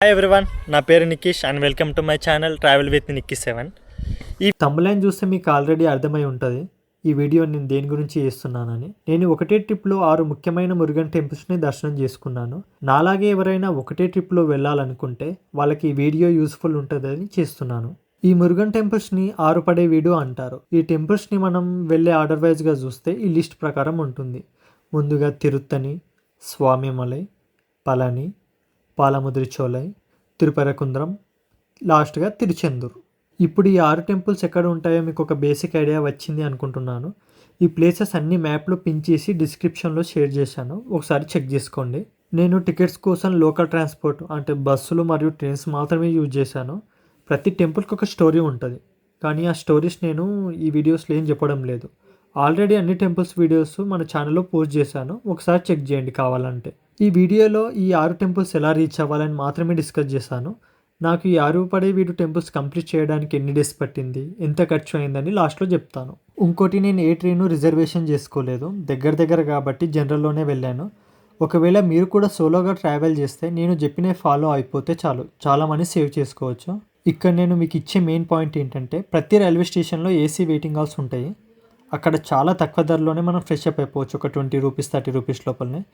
Hi everyone నా పేరు Nikish and welcome to my channel travel with Nikki seven ఈ తమ్ములైన్ చూస్తే మీకు ఆల్రెడీ అర్థమై ఉంటుంది. ఈ వీడియో నేను దేని గురించి చేస్తున్నానని. నేను ఒకటే ట్రిప్లో ఆరు ముఖ్యమైన మురుగన్ టెంపుల్స్ని దర్శనం చేసుకున్నాను. నాలాగే ఎవరైనా ఒకటే ట్రిప్లో వెళ్ళాలనుకుంటే వాళ్ళకి ఈ వీడియో యూస్ఫుల్ ఉంటుందని చేస్తున్నాను. ఈ మురుగన్ టెంపుల్స్ని ఆరు పడే వీడియో అంటారు. ఈ టెంపుల్స్ని మనం వెళ్ళే ఆర్డర్ వైజ్గా చూస్తే ఈ లిస్ట్ ప్రకారం ఉంటుంది. ముందుగా తిరుత్తని స్వామిమలై పళని పాలముద్రి చోలై తిరుపరకుంద్రం లాస్ట్గా తిరుచెందూరు. ఇప్పుడు ఈ ఆరు టెంపుల్స్ ఎక్కడ ఉంటాయో మీకు ఒక బేసిక్ ఐడియా వచ్చింది అనుకుంటున్నాను. ఈ ప్లేసెస్ అన్ని మ్యాప్లో పిన్ చేసి డిస్క్రిప్షన్లో షేర్ చేశాను. ఒకసారి చెక్ చేసుకోండి. నేను టికెట్స్ కోసం లోకల్ ట్రాన్స్పోర్ట్ అంటే బస్సులు మరియు ట్రైన్స్ మాత్రమే యూజ్ చేశాను. ప్రతి టెంపుల్కి ఒక స్టోరీ ఉంటుంది. కానీ ఆ స్టోరీస్ నేను ఈ వీడియోస్లో ఏం చెప్పడం లేదు. ఆల్రెడీ అన్ని టెంపుల్స్ వీడియోస్ మన ఛానల్లో పోస్ట్ చేశాను. ఒకసారి చెక్ చేయండి కావాలంటే. ఈ వీడియోలో ఈ ఆరు టెంపుల్స్ ఎలా రీచ్ అవ్వాలని మాత్రమే డిస్కస్ చేశాను. నాకు ఈ ఆరు పడే వీడు టెంపుల్స్ కంప్లీట్ చేయడానికి ఎన్ని డేస్ పట్టింది ఎంత ఖర్చు అయిందని లాస్ట్లో చెప్తాను. ఇంకోటి నేను ఏ ట్రైను రిజర్వేషన్ చేసుకోలేదు దగ్గర దగ్గర కాబట్టి జనరల్లోనే వెళ్ళాను. ఒకవేళ మీరు కూడా సోలోగా ట్రావెల్ చేస్తే నేను చెప్పిన ఫాలో అయిపోతే చాలు. చాలా మనీ సేవ్ చేసుకోవచ్చు. ఇక్కడ నేను మీకు ఇచ్చే మెయిన్ పాయింట్ ఏంటంటే ప్రతి రైల్వే స్టేషన్లో ఏసీ వెయిటింగ్ హాల్స్ ఉంటాయి. అక్కడ చాలా తక్కువ ధరలోనే మనం ఫ్రెష్ అప్ అయిపోవచ్చు ఒక ట్వంటీ రూపీస్ థర్టీ రూపీస్ లోపలనే.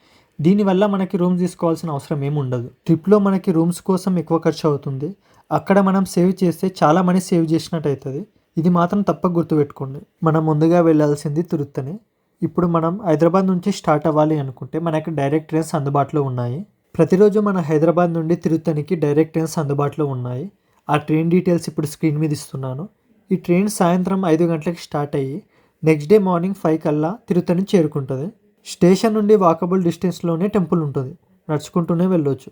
దీనివల్ల మనకి రూమ్ తీసుకోవాల్సిన అవసరం ఏమి ఉండదు. ట్రిప్లో మనకి రూమ్స్ కోసం ఎక్కువ ఖర్చు అవుతుంది. అక్కడ మనం సేవ్ చేస్తే చాలా మనీ సేవ్ చేసినట్టు అవుతుంది ఇది మాత్రం తప్పక గుర్తుపెట్టుకోండి. మనం ముందుగా వెళ్ళాల్సింది తిరుత్తని. ఇప్పుడు మనం హైదరాబాద్ నుంచి స్టార్ట్ అవ్వాలి అనుకుంటే మనకి డైరెక్ట్ ట్రైన్స్ అందుబాటులో ఉన్నాయి. ప్రతిరోజు మన హైదరాబాద్ నుండి తిరుత్తనికి డైరెక్ట్ ట్రైన్స్ అందుబాటులో ఉన్నాయి. ఆ ట్రైన్ డీటెయిల్స్ ఇప్పుడు స్క్రీన్ మీద ఇస్తున్నాను. ఈ ట్రైన్ సాయంత్రం ఐదు గంటలకు స్టార్ట్ అయ్యి నెక్స్ట్ డే మార్నింగ్ ఫైవ్ కల్లా తిరుతని చేరుకుంటుంది. స్టేషన్ నుండి వాకబుల్ డిస్టెన్స్లోనే టెంపుల్ ఉంటుంది. నడుచుకుంటూనే వెళ్ళొచ్చు.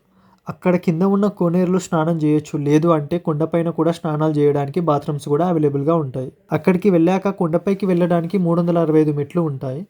అక్కడ కింద ఉన్న కోనేరులో స్నానం చేయొచ్చు. లేదు అంటే కొండపైన కూడా స్నానాలు చేయడానికి బాత్రూమ్స్ కూడా అవైలబుల్గా ఉంటాయి. అక్కడికి వెళ్ళాక కొండపైకి వెళ్ళడానికి మూడు వందల అరవై ఐదు మెట్లు ఉంటాయి.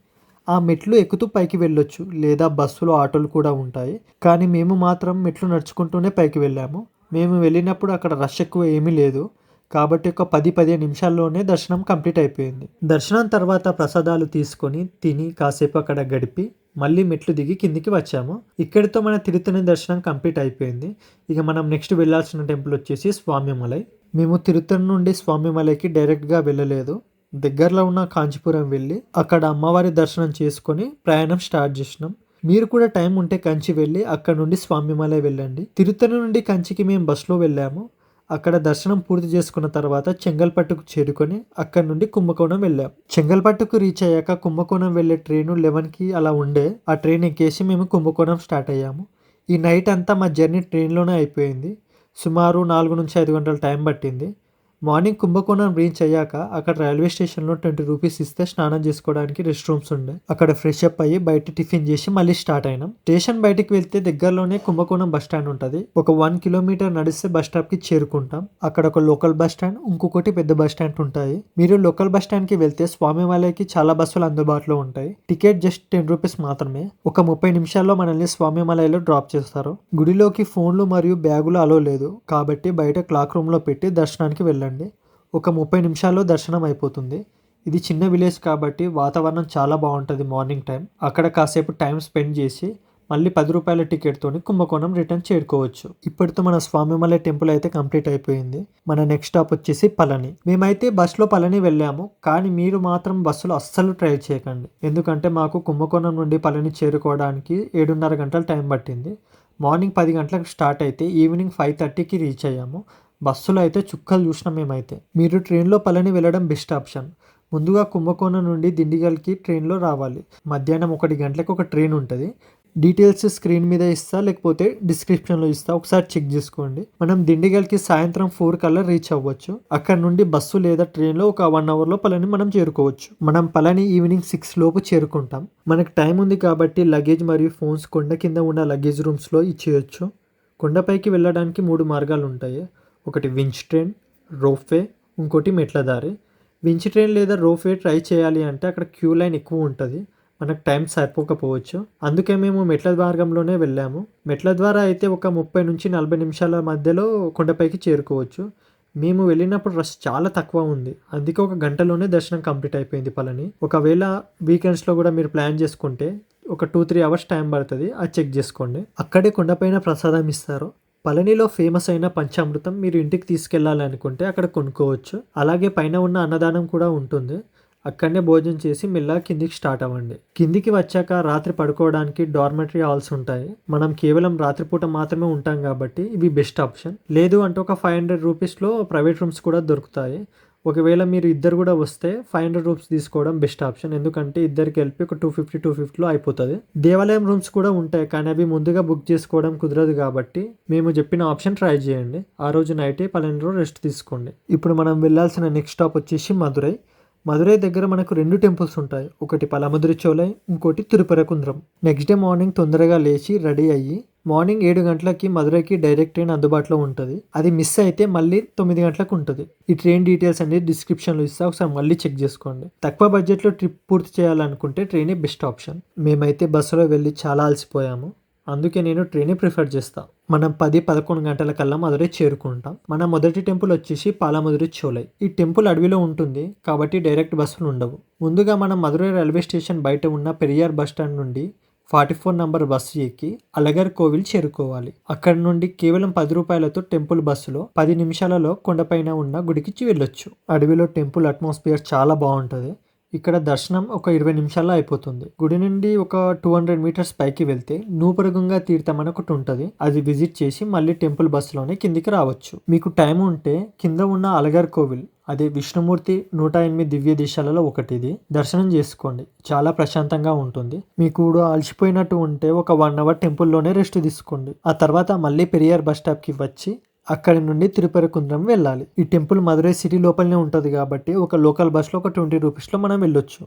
ఆ మెట్లు ఎక్కుతూ పైకి వెళ్ళొచ్చు. లేదా బస్సులు ఆటోలు కూడా ఉంటాయి. కానీ మేము మాత్రం మెట్లు నడుచుకుంటూనే పైకి వెళ్ళాము. మేము వెళ్ళినప్పుడు అక్కడ రష్ ఎక్కువ ఏమీ లేదు. కాబట్టి ఒక పది పదిహేను నిమిషాల్లోనే దర్శనం కంప్లీట్ అయిపోయింది. దర్శనం తర్వాత ప్రసాదాలు తీసుకొని తిని కాసేపు అక్కడ గడిపి మళ్ళీ మెట్లు దిగి కిందికి వచ్చాము. ఇక్కడితో మన తిరుత్తని దర్శనం కంప్లీట్ అయిపోయింది. ఇక మనం నెక్స్ట్ వెళ్ళాల్సిన టెంపుల్ వచ్చేసి స్వామిమలై. మేము తిరుత్తని నుండి స్వామిమలైకి డైరెక్ట్గా వెళ్ళలేదు. దగ్గరలో ఉన్న కాంచీపురం వెళ్ళి అక్కడ అమ్మవారి దర్శనం చేసుకొని ప్రయాణం స్టార్ట్ చేసినాం. మీరు కూడా టైం ఉంటే కంచి వెళ్ళి అక్కడ నుండి స్వామిమలై వెళ్ళండి. తిరుత్తని నుండి కంచికి మేము బస్సులో వెళ్ళాము. అక్కడ దర్శనం పూర్తి చేసుకున్న తర్వాత చెంగల్పట్టుకు చేరుకొని అక్కడ నుండి కుంభకోణం వెళ్ళాం. చెంగల్పట్టుకు రీచ్ అయ్యాక కుంభకోణం వెళ్ళే ట్రైన్ లెవెన్కి అలా ఉండే ఆ ట్రైన్ ఎక్కేసి మేము కుంభకోణం స్టార్ట్ అయ్యాము. ఈ నైట్ అంతా మా జర్నీ ట్రైన్లోనే అయిపోయింది. సుమారు నాలుగు నుంచి ఐదు గంటల టైం పట్టింది. మార్నింగ్ కుంభకోణం రీచ్ అయ్యాక అక్కడ రైల్వే స్టేషన్లో ట్వంటీ రూపీస్ ఇస్తే స్నానం చేసుకోవడానికి రెస్ట్ రూమ్స్ ఉండే. అక్కడ ఫ్రెష్ అప్ అయ్యి బయట టిఫిన్ చేసి మళ్ళీ స్టార్ట్ అయినాం. స్టేషన్ బయటికి వెళ్తే దగ్గరలోనే కుంభకోణం బస్ స్టాండ్ ఉంటుంది. ఒక వన్ కిలోమీటర్ నడిస్తే బస్ స్టాప్కి చేరుకుంటాం. అక్కడ ఒక లోకల్ బస్ స్టాండ్ ఇంకొకటి పెద్ద బస్ స్టాండ్ ఉంటాయి. మీరు లోకల్ బస్ స్టాండ్కి వెళ్తే స్వామివాలయకి చాలా బస్సులు అందుబాటులో ఉంటాయి. టికెట్ జస్ట్ టెన్ రూపీస్ మాత్రమే. ఒక ముప్పై నిమిషాల్లో మనల్ని స్వామిమలయలో డ్రాప్ చేస్తారు. గుడిలోకి ఫోన్లు మరియు బ్యాగులు అలో లేదు. కాబట్టి బయట క్లాక్ రూమ్లో పెట్టి దర్శనానికి వెళ్ళండి. ఒక ముప్పై నిమిషాల్లో దర్శనం అయిపోతుంది. ఇది చిన్న విలేజ్ కాబట్టి వాతావరణం చాలా బాగుంటుంది మార్నింగ్ టైం. అక్కడ కాసేపు టైం స్పెండ్ చేసి మళ్ళీ పది రూపాయల టికెట్తోని కుంభకోణం రిటర్న్ చేరుకోవచ్చు. ఇప్పటితో మన స్వామిమలై టెంపుల్ అయితే కంప్లీట్ అయిపోయింది. మన నెక్స్ట్ స్టాప్ వచ్చేసి పళని. మేమైతే బస్సులో పళని వెళ్ళాము. కానీ మీరు మాత్రం బస్సులో అస్సలు ట్రై చేయకండి. ఎందుకంటే మాకు కుంభకోణం నుండి పళని చేరుకోవడానికి ఏడున్నర గంటల టైం పట్టింది. మార్నింగ్ పది గంటలకు స్టార్ట్ అయితే ఈవినింగ్ ఫైవ్ థర్టీకి రీచ్ అయ్యాము. బస్సులో అయితే చుక్కలు చూసినాం మేమైతే. మీరు ట్రైన్లో పళని వెళ్ళడం బెస్ట్ ఆప్షన్. ముందుగా కుంభకోణం నుండి దిండిగల్కి ట్రైన్లో రావాలి. మధ్యాహ్నం ఒకటి గంటలకు ఒక ట్రైన్ ఉంటుంది. డీటెయిల్స్ స్క్రీన్ మీద ఇస్తా లేకపోతే డిస్క్రిప్షన్లో ఇస్తా. ఒకసారి చెక్ చేసుకోండి. మనం దిండిగల్కి సాయంత్రం ఫోర్ కల్లా రీచ్ అవ్వచ్చు. అక్కడ నుండి బస్సు లేదా ట్రైన్లో ఒక వన్ అవర్లో పలని మనం చేరుకోవచ్చు. మనం పలని ఈవినింగ్ సిక్స్ లోపు చేరుకుంటాం. మనకు టైం ఉంది కాబట్టి లగేజ్ మరియు ఫోన్స్ కొండ కింద ఉన్న లగేజ్ రూమ్స్లో ఇచ్చేయచ్చు. కొండపైకి వెళ్ళడానికి మూడు మార్గాలు ఉంటాయి ఒకటి వించ్ ట్రైన్ రోప్వే ఇంకోటి మెట్ల దారి వించ్ ట్రైన్ లేదా రోప్వే ట్రై చేయాలి అంటే అక్కడ క్యూ లైన్ ఎక్కువ ఉంటుంది. మనకు టైం సరిపోకపోవచ్చు. అందుకే మేము మెట్ల మార్గంలోనే వెళ్ళాము. మెట్ల ద్వారా అయితే ఒక ముప్పై నుంచి నలభై నిమిషాల మధ్యలో కొండపైకి చేరుకోవచ్చు. మేము వెళ్ళినప్పుడు రష్ చాలా తక్కువ ఉంది. అందుకే ఒక గంటలోనే దర్శనం కంప్లీట్ అయిపోయింది పలని ఒకవేళ వీకెండ్స్లో కూడా మీరు ప్లాన్ చేసుకుంటే ఒక టూ త్రీ అవర్స్ టైం పడుతుంది. అది చెక్ చేసుకోండి. అక్కడే కొండపైన ప్రసాదం ఇస్తారు. పళనిలో ఫేమస్ అయిన పంచామృతం మీరు ఇంటికి తీసుకెళ్ళాలనుకుంటే అక్కడ కొనుక్కోవచ్చు. అలాగే పైన ఉన్న అన్నదానం కూడా ఉంటుంది. అక్కడనే భోజనం చేసి మెల్లగా కిందికి స్టార్ట్ అవ్వండి. కిందికి వచ్చాక రాత్రి పడుకోవడానికి డార్మెటరీ హాల్స్ ఉంటాయి. మనం కేవలం రాత్రిపూట మాత్రమే ఉంటాం కాబట్టి ఇవి బెస్ట్ ఆప్షన్. లేదు అంటే ఒక ఫైవ్ హండ్రెడ్ రూపీస్లో ప్రైవేట్ రూమ్స్ కూడా దొరుకుతాయి. ఒకవేళ మీరు ఇద్దరు కూడా వస్తే ఫైవ్ హండ్రెడ్ రూమ్స్ తీసుకోవడం బెస్ట్ ఆప్షన్ ఎందుకంటే ఇద్దరికి కలిపి ఒక టూ ఫిఫ్టీ టూ ఫిఫ్టీలో అయిపోతుంది. దేవాలయం రూమ్స్ కూడా ఉంటాయి కానీ అవి ముందుగా బుక్ చేసుకోవడం కుదరదు కాబట్టి మేము చెప్పిన ఆప్షన్ ట్రై చేయండి. ఆ రోజు నైటే పన్నెండు రెస్ట్ తీసుకోండి. ఇప్పుడు మనం వెళ్ళాల్సిన నెక్స్ట్ స్టాప్ వచ్చేసి మధురై. మధురై దగ్గర మనకు రెండు టెంపుల్స్ ఉంటాయి. ఒకటి పలమదురి చోలై ఇంకోటి తిరుపరకుంద్రం. నెక్స్ట్ డే మార్నింగ్ తొందరగా లేచి రెడీ అయ్యి మార్నింగ్ ఏడు గంటలకి మధురైకి డైరెక్ట్ ట్రైన్ అందుబాటులో ఉంటుంది. అది మిస్ అయితే మళ్ళీ తొమ్మిది గంటలకు ఉంటుంది. ఈ ట్రైన్ డీటెయిల్స్ అనేది డిస్క్రిప్షన్లో ఇస్తా. ఒకసారి మళ్ళీ చెక్ చేసుకోండి. తక్కువ బడ్జెట్లో ట్రిప్ పూర్తి చేయాలనుకుంటే ట్రైనే బెస్ట్ ఆప్షన్. మేమైతే బస్సులో వెళ్ళి చాలా అలసిపోయాము. అందుకే నేను ట్రైనే ప్రిఫర్ చేస్తాను మనం పది పదకొండు గంటల కల్లా మధురై చేరుకుంటాం. మన మొదటి టెంపుల్ వచ్చేసి పాలమధురి చోలై. ఈ టెంపుల్ అడవిలో ఉంటుంది. కాబట్టి డైరెక్ట్ బస్సులు ఉండవు. ముందుగా మనం మధురై రైల్వే స్టేషన్ బయట ఉన్న పెరియార్ బస్ స్టాండ్ నుండి ఫార్టీ ఫోర్ నంబర్ బస్సు ఎక్కి అలగర్ కోవిల్ చేరుకోవాలి. అక్కడ నుండి కేవలం పది రూపాయలతో టెంపుల్ బస్సులో పది నిమిషాలలో కొండపైన ఉన్న గుడికి వెళ్ళొచ్చు. అడవిలో టెంపుల్ అట్మాస్ఫియర్ చాలా బాగుంటుంది. ఇక్కడ దర్శనం ఒక ఇరవై నిమిషాల్లో అయిపోతుంది. గుడి నుండి ఒక టూ హండ్రెడ్ మీటర్స్ పైకి వెళ్తే నూపరగంగా తీర్థం అని ఒకటి ఉంటుంది. అది విజిట్ చేసి మళ్ళీ టెంపుల్ బస్సులోనే కిందికి రావచ్చు. మీకు టైం ఉంటే కింద ఉన్న అలగర్ కోవిల్ అదే విష్ణుమూర్తి నూట ఎనిమిది దివ్య దేశాలలో ఒకటి ఇది దర్శనం చేసుకోండి. చాలా ప్రశాంతంగా ఉంటుంది. మీకు కూడా అలసిపోయినట్టు ఉంటే ఒక వన్ అవర్ టెంపుల్లోనే రెస్ట్ తీసుకోండి. ఆ తర్వాత మళ్ళీ పెరియార్ బస్ స్టాప్కి వచ్చి అక్కడి నుండి తిరుపరకుంద్రం వెళ్ళాలి. ఈ టెంపుల్ మదురై సిటీ లోపలనే ఉంటుంది కాబట్టి ఒక లోకల్ బస్లో ఒక ట్వంటీ రూపీస్లో మనం వెళ్ళొచ్చు.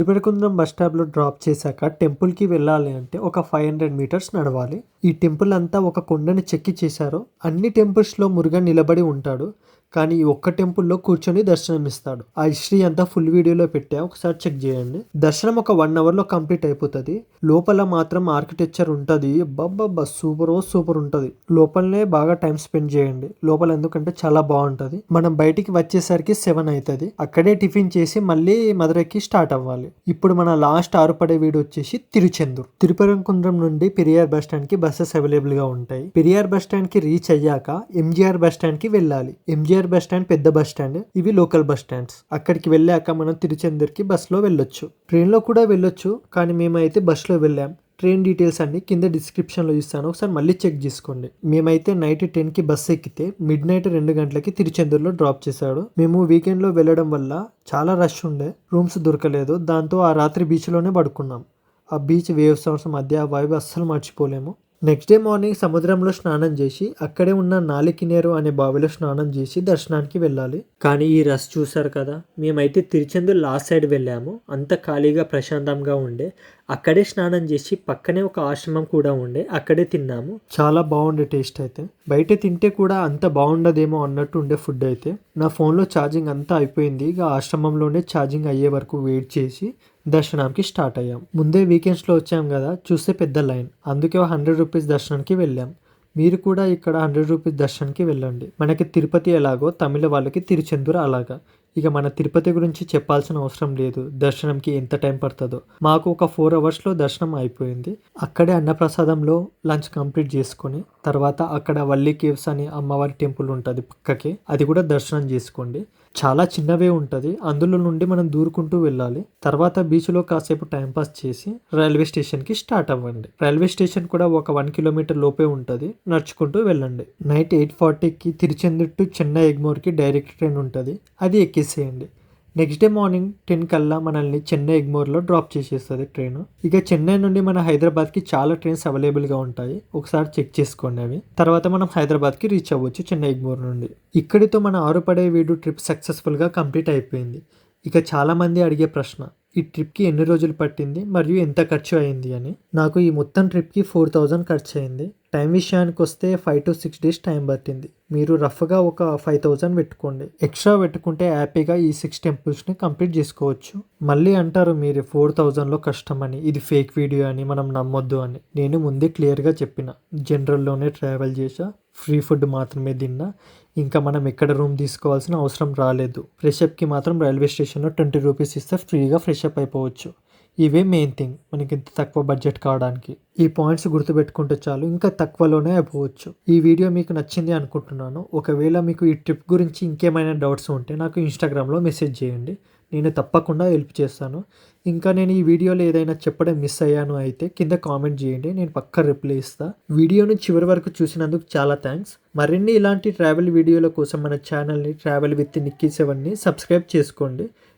తిరుపతికుంద్రం బస్ స్టాప్లో డ్రాప్ చేశాక టెంపుల్కి వెళ్ళాలి అంటే ఒక ఫైవ్ హండ్రెడ్ మీటర్స్ నడవాలి. ఈ టెంపుల్ అంతా ఒక కొండని చెక్కి చేశారు. అన్ని టెంపుల్స్లో మురుగన్ నిలబడి ఉంటాడు. కానీ ఈ ఒక్క టెంపుల్లో కూర్చొని దర్శనం ఇస్తాడు ఆ హిస్టరీ అంతా ఫుల్ వీడియోలో పెట్టా. ఒకసారి చెక్ చేయండి. దర్శనం ఒక వన్ అవర్లో కంప్లీట్ అయిపోతుంది. లోపల మాత్రం ఆర్కిటెక్చర్ ఉంటుంది. బబ్బబ్బా సూపర్ సూపర్ ఉంటుంది. లోపలనే బాగా టైం స్పెండ్ చేయండి. లోపల ఎందుకంటే చాలా బాగుంటుంది. మనం బయటికి వచ్చేసరికి సెవెన్ అవుతుంది అక్కడే టిఫిన్ చేసి మళ్ళీ మధురైకి స్టార్ట్ అవ్వాలి. ఇప్పుడు మన లాస్ట్ ఆరుపడే వీడియో వచ్చేసి తిరుచెందూర్ తిరుపరంకుంద్రం నుండి పెరియార్ బస్ స్టాండ్కి బస్సెస్ అవైలబుల్గా ఉంటాయి. పెరియార్ బస్ స్టాండ్కి రీచ్ అయ్యాక ఎంజీఆర్ బస్ స్టాండ్కి వెళ్ళాలి. ఎంజీఆర్ బస్ స్టాండ్ పెద్ద బస్ స్టాండ్ ఇవి లోకల్ బస్ స్టాండ్స్. అక్కడికి వెళ్ళాక మనం తిరుచెందూర్కి బస్సులో వెళ్ళొచ్చు. ట్రైన్లో కూడా వెళ్ళొచ్చు కానీ మేమైతే బస్సులో వెళ్ళాం. ట్రైన్ డీటెయిల్స్ అన్ని కింద డిస్క్రిప్షన్లో ఇస్తాను ఒకసారి మళ్ళీ చెక్ చేసుకోండి. మేమైతే నైట్ టెన్కి బస్ ఎక్కితే మిడ్ నైట్ రెండు గంటలకి తిరుచెందూరులో డ్రాప్ చేశాడు. మేము వీకెండ్లో వెళ్ళడం వల్ల చాలా రష్ ఉండే రూమ్స్ దొరకలేదు. దాంతో ఆ రాత్రి బీచ్లోనే పడుకున్నాం. ఆ బీచ్ వేవ్ సౌండ్స్ మధ్య ఆ వైబ్ అస్సలు మర్చిపోలేము. నెక్స్ట్ డే మార్నింగ్ సముద్రంలో స్నానం చేసి అక్కడే ఉన్న నాలికినేరు అనే బావిలో స్నానం చేసి దర్శనానికి వెళ్ళాలి. కానీ ఈ రష్ చూసారు కదా మేమైతే తిరుచెందూరు లాస్ట్ సైడ్ వెళ్ళాము. అంత ఖాళీగా ప్రశాంతంగా ఉండే. అక్కడే స్నానం చేసి పక్కనే ఒక ఆశ్రమం కూడా ఉండే. అక్కడే తిన్నాము. చాలా బాగుండే టేస్ట్ అయితే. బయట తింటే కూడా అంత బాగుండదేమో అన్నట్టు ఉండే ఫుడ్ అయితే. నా ఫోన్లో ఛార్జింగ్ అంతా అయిపోయింది. ఇక ఆశ్రమంలోనే ఛార్జింగ్ అయ్యే వరకు వెయిట్ చేసి దర్శనానికి స్టార్ట్ అయ్యాం. ముందే వీకెండ్స్లో వచ్చాం కదా చూస్తే పెద్ద లైన్. అందుకే హండ్రెడ్ రూపీస్ దర్శనానికి వెళ్ళాం. మీరు కూడా ఇక్కడ హండ్రెడ్ రూపీస్ దర్శనానికి వెళ్ళండి. మనకి తిరుపతి ఎలాగో తమిళ వాళ్ళకి తిరుచెందూరు అలాగా. ఇక మన తిరుపతి గురించి చెప్పాల్సిన అవసరం లేదు. దర్శనంకి ఎంత టైం పడుతుందో. మాకు ఒక ఫోర్ అవర్స్లో దర్శనం అయిపోయింది. అక్కడే అన్నప్రసాదంలో లంచ్ కంప్లీట్ చేసుకొని తర్వాత అక్కడ వల్లి కేవ్స్ అని అమ్మవారి టెంపుల్ ఉంటుంది పక్కకి. అది కూడా దర్శనం చేసుకోండి. చాలా చిన్నవే ఉంటుంది. అందులో నుండి మనం దూరుకుంటూ వెళ్ళాలి. తర్వాత బీచ్లో కాసేపు టైంపాస్ చేసి రైల్వే స్టేషన్కి స్టార్ట్ అవ్వండి. రైల్వే స్టేషన్ కూడా ఒక వన్ కిలోమీటర్ లోపే ఉంటుంది. నడుచుకుంటూ వెళ్ళండి. నైట్ ఎయిట్ ఫార్టీకి తిరుచెందూరు టు చెన్నై ఎగ్మోర్కి డైరెక్ట్ ట్రైన్ ఉంటుంది. అది ఎక్కేసేయండి. నెక్స్ట్ డే మార్నింగ్ టెన్ కల్లా మనల్ని చెన్నై ఎగ్మోర్లో డ్రాప్ చేసేస్తుంది ట్రైన్. ఇక చెన్నై నుండి మన హైదరాబాద్కి చాలా ట్రైన్స్ అవైలబుల్గా ఉంటాయి. ఒకసారి చెక్ చేసుకోండి అవి. తర్వాత మనం హైదరాబాద్కి రీచ్ అవ్వచ్చు చెన్నై ఎగ్మోర్ నుండి. ఇక్కడితో మన ఆరుపడే వీడు ట్రిప్ సక్సెస్ఫుల్గా కంప్లీట్ అయిపోయింది. ఇక చాలామంది అడిగే ప్రశ్న ఈ ట్రిప్కి ఎన్ని రోజులు పట్టింది? మరియు ఎంత ఖర్చు అయింది అని. నాకు ఈ మొత్తం ట్రిప్కి ఫోర్ థౌజండ్ ఖర్చు అయింది టైం విషయానికి వస్తే five to six days time పట్టింది. మీరు రఫ్గా ఒక ఫైవ్ థౌజండ్ పెట్టుకోండి. ఎక్స్ట్రా పెట్టుకుంటే హ్యాపీగా ఈ సిక్స్ టెంపుల్స్ని కంప్లీట్ చేసుకోవచ్చు. మళ్ళీ అంటారు మీరు ఫోర్ థౌజండ్లో కష్టం అని ఇది ఫేక్ వీడియో అని మనం నమ్మొద్దు అని. నేను ముందే క్లియర్గా చెప్పిన. జనరల్లోనే ట్రావెల్ చేసా. ఫ్రీ ఫుడ్ మాత్రమే తిన్నా. ఇంకా మనం ఎక్కడ రూమ్ తీసుకోవాల్సిన అవసరం రాలేదు. ఫ్రెషప్కి మాత్రం రైల్వే స్టేషన్లో ట్వంటీ రూపీస్ ఇస్తే ఫ్రీగా ఫ్రెషప్ అయిపోవచ్చు. ఇవే మెయిన్ థింగ్ మనకి ఇంత తక్కువ బడ్జెట్ కావడానికి. ఈ పాయింట్స్ గుర్తుపెట్టుకుంటే చాలు ఇంకా తక్కువలోనే అయిపోవచ్చు. ఈ వీడియో మీకు నచ్చింది అనుకుంటున్నాను. ఒకవేళ మీకు ఈ ట్రిప్ గురించి ఇంకేమైనా డౌట్స్ ఉంటే నాకు ఇన్స్టాగ్రామ్లో మెసేజ్ చేయండి. నేను తప్పకుండా హెల్ప్ చేస్తాను. ఇంకా నేను ఈ వీడియోలో ఏదైనా చెప్పడం మిస్ అయ్యాను అయితే కింద కామెంట్ చేయండి. నేను పక్క రిప్లై ఇస్తాను వీడియోను చివరి వరకు చూసినందుకు చాలా థ్యాంక్స్ మరిన్ని ఇలాంటి ట్రావెల్ వీడియోల కోసం మన ఛానల్ని ట్రావెల్ విత్ నిక్కీ సెవెన్ని సబ్స్క్రైబ్ చేసుకోండి.